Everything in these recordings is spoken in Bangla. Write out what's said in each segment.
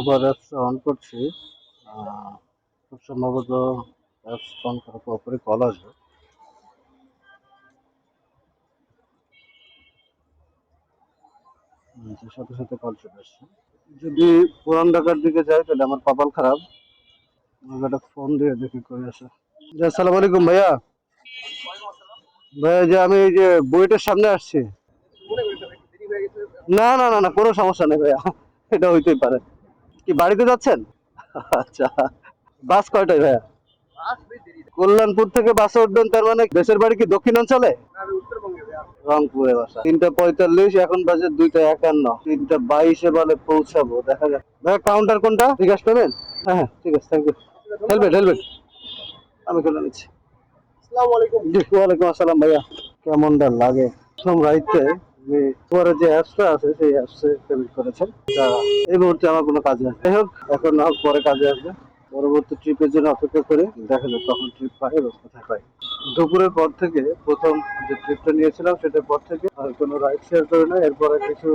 উবার অ্যাপসটা অন করছি। খুব সম্ভবত অ্যাপস অন করার পরপরই কল আসবে। সাথে সাথে কল চলে আসছে। যদি পুরান ঢাকার দিকে যাই, তাহলে আমার কপাল খারাপ। একটা ফোন দিয়ে দেখি করে আসে আসসালামু আলাইকুম ভাইয়া। ভাইয়া, যে আমি এই যে বুয়েটের সামনে আসছি। না না না না, কোনো সমস্যা নেই ভাইয়া। এটা হইতেই পারে। কি বাড়িতে যাচ্ছেন? আচ্ছা বাস কয়টায় ভাইয়া? কল্যাণপুর থেকে বাসে উঠবেন তার মানে দেশের বাড়ি কি দক্ষিণাঞ্চলে? রংপুরে বাসা। তিনটা পঁয়তাল্লিশ এখন বাজে দুইটা একান্ন। তিনটা বাইশে বলে পৌঁছাবো দেখা যাক। ভাইয়া কাউন্টার কোনটা? জিজ্ঞাসা করবেন হ্যাঁ হ্যাঁ ঠিক আছে থ্যাংক ইউ হেলমেট হেলমেট আমি খুলে নিচ্ছি। ওয়ালাইকুম আসসালাম ভাইয়া। কেমনটা লাগে? প্রথম রাইতে যে পরে যে অ্যাপসটা আছে, সেই অ্যাপসে পেমেন্ট করেছেন। তা এই মুহূর্তে আমার কোনো কাজে আসবে। যাই হোক, এখন না হোক, পরে কাজে আসবে। পরবর্তী ট্রিপের জন্য অপেক্ষা করে দেখা যাক কখন ট্রিপ পাই এবং কোথায় পাই দুপুরের পর থেকে প্রথম যে ট্রিপটা নিয়েছিলাম, সেটার পর থেকে আর কোনো রাইড শেয়ার করে না। এরপরে কিছু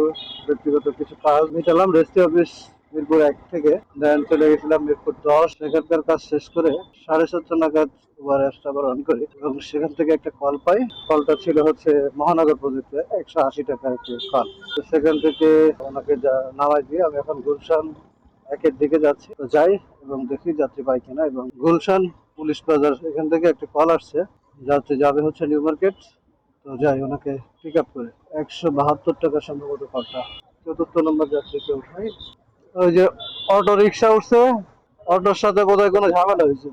ব্যক্তিগত কিছু কাজ মিটালাম রেস্টি অফিস মিরপুর এক থেকে দেন চলে গেছিলাম মিরপুর দশ। সেখানকার কাজ শেষ করে সাড়ে সাতটা নাগাদ উবার অ্যাপসটা আবার অন করি এবং সেখান থেকে একটা কল পাই। কলটা ছিল হচ্ছে মহানগর প্রজেক্টে একশো আশি টাকার একটি কল। তো সেখান থেকে ওনাকে নামাই দিয়ে আমি এখন গুলশান একের দিকে যাচ্ছি। তো যাই এবং দেখি যাত্রী পাই কিনা এবং গুলশান পুলিশ বাজার এখান থেকে একটা কল আসছে। যাত্রী যাবে হচ্ছে নিউ মার্কেট। তো যাই ওনাকে পিক আপ করে। একশো বাহাত্তর টাকা সম্ভবত কলটা। চতুর্থ নম্বর যাত্রীকে উঠাই। ওই যে অটো রিক্সা উঠছে অটোর সাথে বোধহয় কোনো ঝামেলা হয়েছে।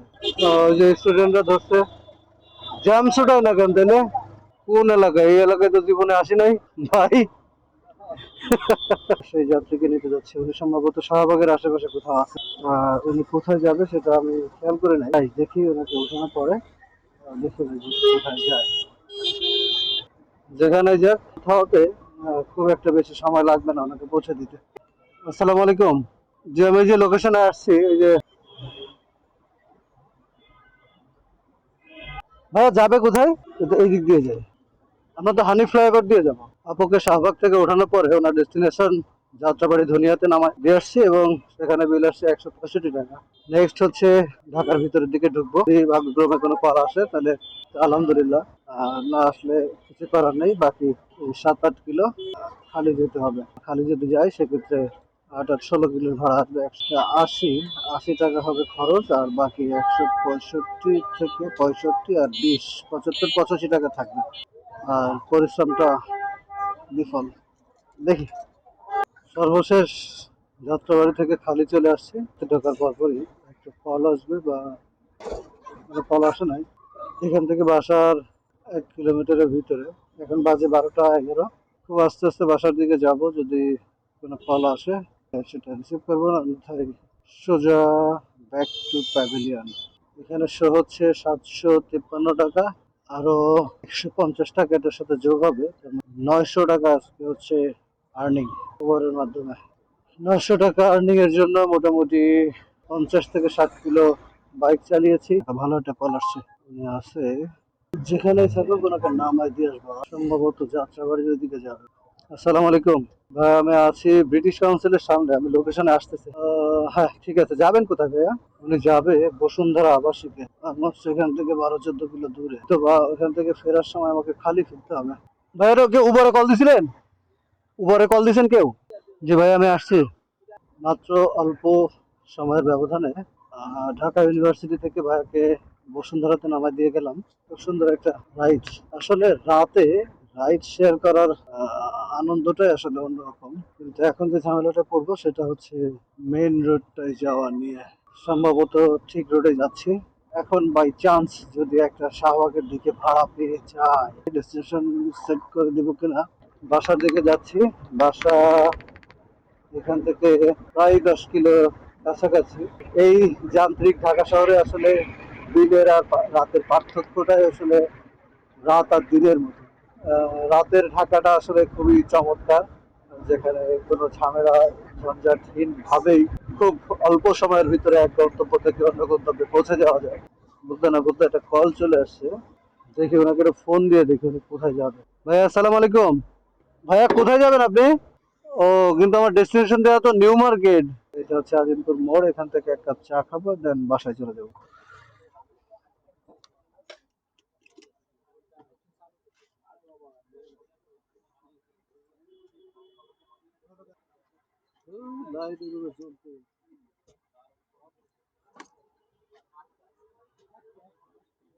ওই যে স্টুডেন্টরা ধরছে জ্যাম ছুটায় না কেন তাহলে? কোন এলাকায়? এই এলাকায় তো জীবনে আসি নাই ভাই। সেই যাত্রীকে নিতে যাচ্ছে। উনি সম্ভবত শাহবাগের আশেপাশে কোথাও আছে। উনি কোথায় যাবে সেটা আমি খেয়াল করে নাই। দেখি ওনাকে ওঠানোর পরে দেখি কোথায় যায়। যেখানে যাক কোথাওতে খুব একটা বেশি সময় লাগবে না ওনাকে পৌঁছে দিতে। আসসালামু আলাইকুম। যে আমি যে লোকেশনে আসছি ওই যে ভাইয়া, যাবে কোথায়? এই দিক দিয়ে যায়। আমরা তো হানি ফ্লাইওভার দিয়ে যাব। আপুকে শাহবাগ থেকে ওঠানোর পরে ওনার ডেস্টিনেশন যাত্রাবাড়ি ধনিয়াতে নামায় দিয়ে আসছি এবং সেখানে বিল আসছে একশো পঁয়ষট্টি টাকা। নেক্সট হচ্ছে ঢাকার ভিতরের দিকে ঢুকবো। যদি ভাগ্যক্রমে কোনো কল আসে, তাহলে আলহামদুলিল্লাহ। না আসলে কিছু করার নেই, বাকি সাত আট কিলো খালি যেতে হবে। খালি যদি যাই, সেক্ষেত্রে আট ষোলো কিলোর ভাড়া আসবে একশো আশি। আশি টাকা হবে খরচ আর বাকি একশো পঁয়ষট্টি থেকে পঁয়ষট্টি আর বিশ। পঁচাত্তর, পঁচাশি টাকা থাকবে। আর পরিশ্রমটা বিফল। দেখি। সর্বশেষ যাত্রাবাড়ি থেকে খালি চলে আসছে। ঢোকার পরপরই একটা ফল আসবে বা ফল আসে নাই। এখান থেকে বাসার এক কিলোমিটারের ভিতরে। এখন বাজে বারোটা এগারো। খুব আস্তে আস্তে বাসার দিকে যাব যদি কোনো ফল আসে। সেটা রিসিভ করব সোজা ব্যাক টু এখানে শো হচ্ছে সাতশো তিপ্পান্ন টাকা একশো পঞ্চাশ টাকা এটার সাথে যোগ হবে। নয়শো টাকা আজকে হচ্ছে আর্নিং ওভারের মাধ্যমে। নয়শো টাকা আর্নিং এর জন্য মোটামুটি পঞ্চাশ থেকে ষাট কিলো বাইক চালিয়েছি। ভালো একটা কল আসছে। আছে। যেখানে থাকুক ওনাকে নামায় দিয়ে আসব। সম্ভবত যাত্রাবাড়ির দিকে যাবে। আসসালামু আলাইকুম। ভাই, আমি আছি ব্রিটিশ কাউন্সিলের সামনে, আমি লোকেশনে আসতেছি। হ্যাঁ ঠিক আছে। যাবেন কোথায় ভাইয়া? উনি যাবে বসুন্ধরা আবাসিকে। আমার সেখান থেকে বারো, চোদ্দ কিলো দূরে। তো বা, ওখান থেকে ফেরার সময় আমাকে খালি ফিরতে হবে। ভাইয়ারও কেউ উবারে কল দিছিলেন? উবারে কল দিছেন কেউ? জি ভাই, আমি আসছি। মাত্র অল্প সময়ের ব্যবধানে ঢাকা ইউনিভার্সিটি থেকে ভাইয়াকে বসুন্ধরাতে নামাই দিয়ে গেলাম। খুব সুন্দর একটা রাইড আসলে রাতে রাইড শেয়ার করার আনন্দটাই আসলে অন্যরকম। কিন্তু এখন যে ঝামেলাটা পড়ব, সেটা হচ্ছে মেইন রোডটায় যাওয়া নিয়ে। সম্ভবত ঠিক রোডে যাচ্ছি। এখন বাই চান্স যদি একটা শাহবাগের দিকে ভাড়া পেয়ে যায় ডেস্টিনেশন সেট করে দেবো কিনা বাসার দিকে যাচ্ছি। বাসা এখান থেকে প্রায় দশ কিলো কাছাকাছি। এই যান্ত্রিক ঢাকা শহরে আসলে দিনের আর রাতের পার্থক্যটাই আসলে রাত আর দিনের মতো। রাতের ঢাকাটা আসলে খুবই চমৎকার, যেখানে কোনো ঝামেলা, ঝঞ্ঝাটহীন ভাবেই খুব অল্প সময়ের ভিতরে এক গন্তব্য থেকে অন্য গন্তব্যে পৌঁছে যাওয়া যায়। বলতে না বলতে একটা কল চলে আসছে। দেখি ওনাকে একটা ফোন দিয়ে দেখি উনি কোথায় যাবে ভাইয়া, আসসালামু আলাইকুম। ভাইয়া, কোথায় যাবেন আপনি? ও, কিন্তু আমার ডেস্টিনেশন দেওয়া তো নিউ মার্কেট এটা হচ্ছে আজিমপুর মোড়, এখান থেকে এক কাপ চা খাব দেন বাসায় চলে যাব। Oh, neither was something.